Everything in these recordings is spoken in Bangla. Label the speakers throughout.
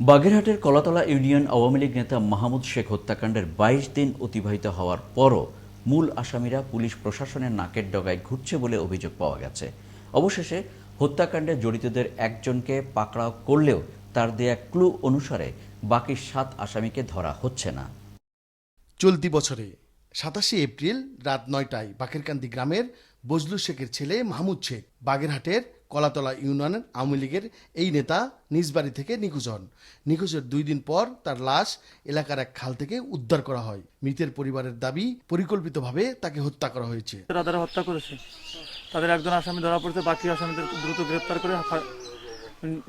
Speaker 1: বাগেরহাটের কলাতলা ইউনিয়ন আওয়ামী লীগ নেতা মাহমুদ শেখ হত্যাকাণ্ডের বাইশ দিন অতিবাহিত হওয়ার পরও মূল আসামিরা পুলিশ প্রশাসনের নাকের ডগায় ঘুরছে বলে অভিযোগ পাওয়া গেছে। অবশেষে হত্যাকাণ্ডে জড়িতদের একজনকে পাকড়াও করলেও তার দেয়া ক্লু অনুসারে বাকি সাত আসামিকে ধরা হচ্ছে না।
Speaker 2: চলতি বছরে সাতাশে এপ্রিল রাত নয়টায় বাকেরকান্দি গ্রামের বজলু শেখের ছেলে মাহমুদ শেখ বাগেরহাটের কলাতলা ইউনিয়নের আওয়ামী লীগের এই নেতা নিজ বাড়ি থেকে নিখোঁজ হন। নিখোঁজের দুই দিন পর তার লাশ এলাকার এক খাল থেকে উদ্ধার করা হয়। মৃতের পরিবারের দাবি পরিকল্পিতভাবে তাকে হত্যা করা হয়েছে।
Speaker 3: তারা হত্যা করেছে। তাদের একজন আসামি ধরা পড়েছে বাকি আসামিদের দ্রুত গ্রেপ্তার করে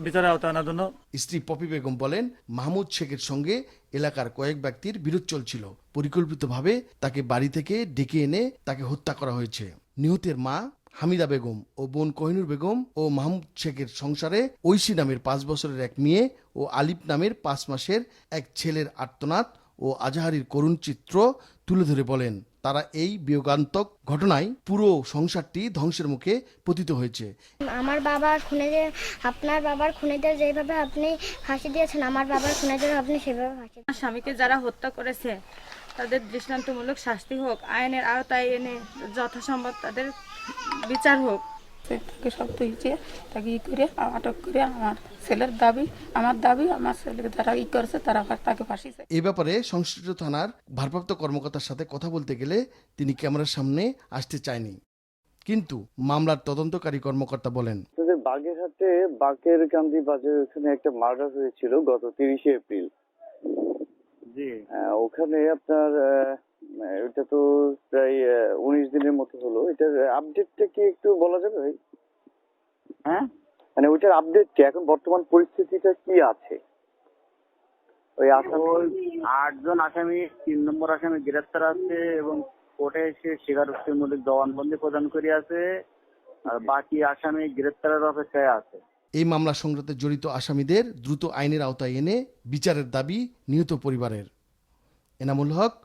Speaker 3: বিচারের আওতায় আনার জন্য।
Speaker 2: স্ত্রী পপি বেগম বলেন মাহমুদ শেখের সঙ্গে এলাকার কয়েক ব্যক্তির বিরোধ চলছিল। পরিকল্পিতভাবে তাকে বাড়ি থেকে ডেকে এনে তাকে হত্যা করা হয়েছে। নিহতের মা হামিদা বেগম ও বোন কোহিনুর বেগম ও মাহমুদ শেখের সংসারে ঐশী নামের পাঁচ বছরের এক মেয়ে ও আলিফ নামের পাঁচ মাসের এক ছেলের আর্তনাদ ও আজাহারির করুণ চিত্র তুলে ধরে বলেন। তারা এই বিয়োগান্তক ঘটনায় পুরো সংসারটি ধ্বংসের মুখে পতিত হয়েছে।
Speaker 4: আমার বাবার খুনেদের আপনার বাবার খুনেদের যেভাবে আপনি ফাঁসি দিয়েছেন আমার বাবার খুনেদের আপনি সেভাবে ফাঁসি
Speaker 5: আমার স্বামীকে যারা হত্যা করেছে তাদের দৃষ্টান্তমূলক শাস্তি হোক আইনের আওতায় এনে যথাসম্ভব তাদের বিচার হোক।
Speaker 6: তাকে সব তুলছে তাকে ই করে আটক করে আমার ছেলের দাবি আমার দাবি আমার ছেলেকে যারা ই করেছে তারা তাকে ফাঁসি চাই।
Speaker 2: এ ব্যাপারে সংশ্লিষ্ট থানার ভারপ্রাপ্ত কর্মকর্তার সাথে কথা বলতে গেলে তিনি ক্যামেরার সামনে আসতে চায়নি। কিন্তু মামলার তদন্তকারী কর্মকর্তা বলেন
Speaker 7: বাগেরহাটে বাকের কান্দি বাজার ওখানে একটা মার্ডার হয়েছিল গত তিরিশে এপ্রিল।
Speaker 3: জি।
Speaker 7: আহ, ওখানে আপনার আহ, ওটা তো প্রায় উনিশ দিনের মতো হলো। এটার আপডেটটা কি একটু বলা যাবে ভাই?
Speaker 8: হ্যাঁ?
Speaker 7: মানে ওইটার আপডেট কি এখন বর্তমান পরিস্থিতিটা কি আছে? ওই আসামি
Speaker 8: আটজন আসামি তিন নম্বর আসামি গ্রেপ্তার আছে এবং কোর্টে এসে স্বীকারোক্তিমূলক জবানবন্দি প্রদান করে আছে। আর বাকি আসামি গ্রেপ্তারের অপেক্ষায় আছে।
Speaker 2: এই মামলা সংক্রান্তে জড়িত আসামিদের দ্রুত আইনের আওতায় এনে বিচারের দাবি নিহত পরিবারের। Enamul Haque